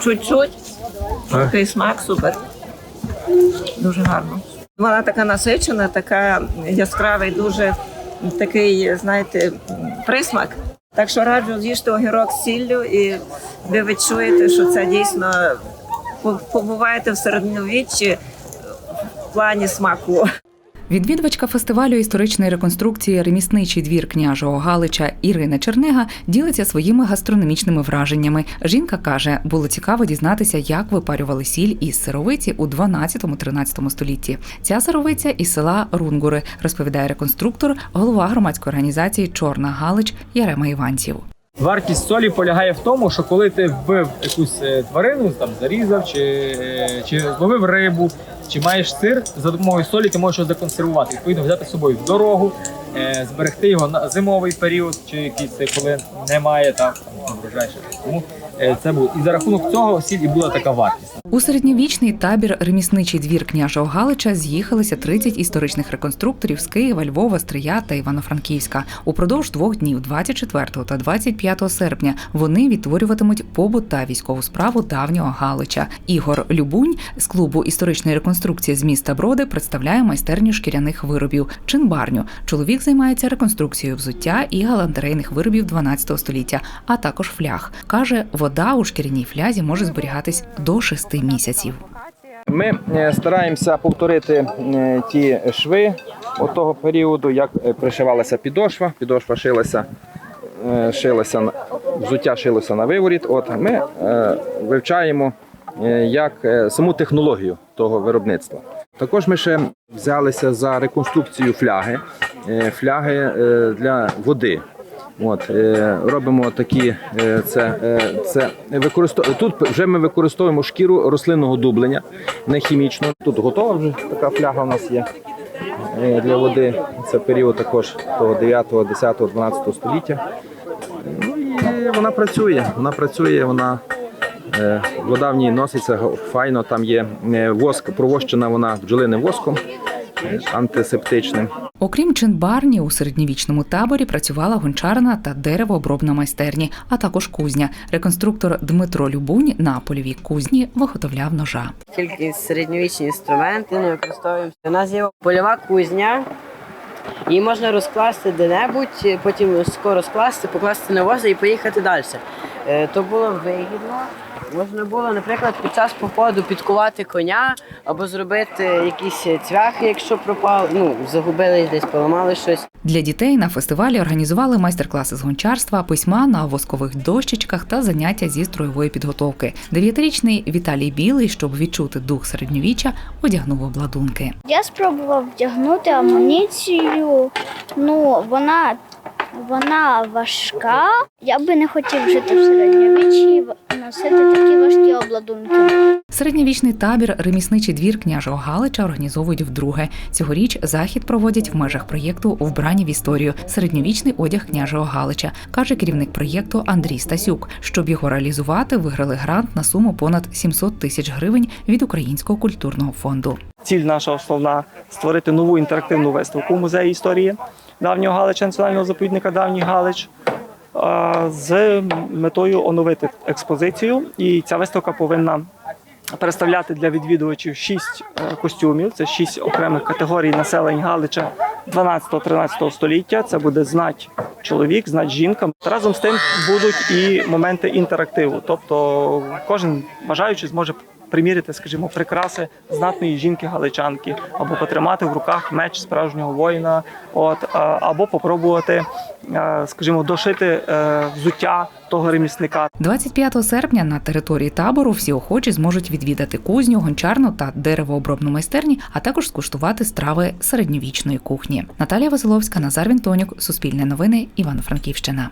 Чуть-чуть. Такий смак супер. Дуже гарно. Вона така насичена, така яскравий, дуже такий, знаєте, присмак. Так що раджу з'їжте огірок з сіллю, і ви відчуєте, що це дійсно по- побуваєте в середньовіччі в плані смаку. Відвідувачка фестивалю історичної реконструкції Ремісничий двір княжого Галича Ірина Чернега ділиться своїми гастрономічними враженнями. Жінка каже, було цікаво дізнатися, як випарювали сіль із сировиці у 12-13 столітті. Ця сировиця із села Рунгури, розповідає реконструктор, голова громадської організації Чорна Галич Ярема Іванців. Вартість солі полягає в тому, що коли ти вбив якусь е, тварину, там зарізав, чи, е, чи зловив рибу, чи маєш сир, за допомогою солі ти можеш його законсервувати. Відповідно, взяти з собою в дорогу, е, зберегти його на зимовий період, чи якийсь коли немає там, врожай. Тому це було. І за рахунок цього сіль і була така вартість. У середньовічний табір Ремісничий двір княжого Галича з'їхалися 30 історичних реконструкторів з Києва, Львова, Стрия та Івано-Франківська. Упродовж двох днів, 24 та 25 серпня, вони відтворюватимуть побут та військову справу давнього Галича. Ігор Любунь з клубу історичної реконструкції з міста Броди представляє майстерню шкіряних виробів чинбарню. Чоловік займається реконструкцією взуття і галантерейних виробів 12 століття, а також фляг. каже, вода у шкіряній флязі може зберігатись до 6 місяців. Ми е, стараємося повторити е, ті шви от того періоду, як е, пришивалася підошва. Підошва шилася, шилася взуття шилося на виворіт. От ми вивчаємо як саму технологію того виробництва. Також ми ще взялися за реконструкцію фляги, фляги для води. От е, робимо такі. Е, це, е, це використов... Тут вже ми використовуємо шкіру рослинного дублення, не хімічну. Тут готова вже така фляга у нас є для води. Це період також того 9, 10, 12 століття. Ну і вона працює. Вона працює, вона. Вода в ній носиться файно, там є воск, провощена вона бджолиним воском антисептичним. Окрім чинбарні, у середньовічному таборі працювала гончарна та деревообробна майстерні, а також кузня. Реконструктор Дмитро Любунь на польовій кузні виготовляв ножа. Тільки середньовічні інструменти не використовуємо. У нас є польова кузня. Її можна розкласти де-небудь, потім скоро розкласти, покласти на воза і поїхати далі. Е, То було вигідно. Можна було, наприклад, під час походу підкувати коня або зробити якісь цвяхи, якщо пропав, ну, загубили десь, поламали щось. Для дітей на фестивалі організували майстер-класи з гончарства, письма на воскових дощечках та заняття зі строєвої підготовки. Дев'ятирічний Віталій Білий, щоб відчути дух середньовіччя, одягнув обладунки. Я спробував вдягнути амуніцію. Ну, вона, вона важка. Я би не хотів жити в середньовіччі носити такі важкі обладунки. Середньовічний табір Ремісничий двір княжого Галича організовують вдруге. Цьогоріч захід проводять в межах проєкту Вбрані в історію середньовічний одяг княжого Галича, каже керівник проєкту Андрій Стасюк. Щоб його реалізувати, виграли грант на суму понад 700 тисяч гривень від Українського культурного фонду. Ціль наша основна створити нову інтерактивну виставку в музеї історії давнього Галича, національного заповідника Давній Галич з метою оновити експозицію. І ця виставка повинна представляти для відвідувачів шість е, костюмів. Це шість окремих категорій населення Галича 12-13 століття. Це буде знать чоловік, знать жінка. Разом з тим будуть і моменти інтерактиву. Тобто кожен бажаючий зможе приміряти, скажімо, прикраси знатної жінки галичанки, або потримати в руках меч справжнього воїна, от або попробувати, е, скажімо, дошити е, взуття того ремісника. 25 серпня на території табору всі охочі зможуть відвідати кузню, гончарну та деревообробну майстерні, а також скуштувати страви середньовічної кухні. Наталія Василовська, Назар Вінтонюк, Суспільне новини, Івано-Франківщина.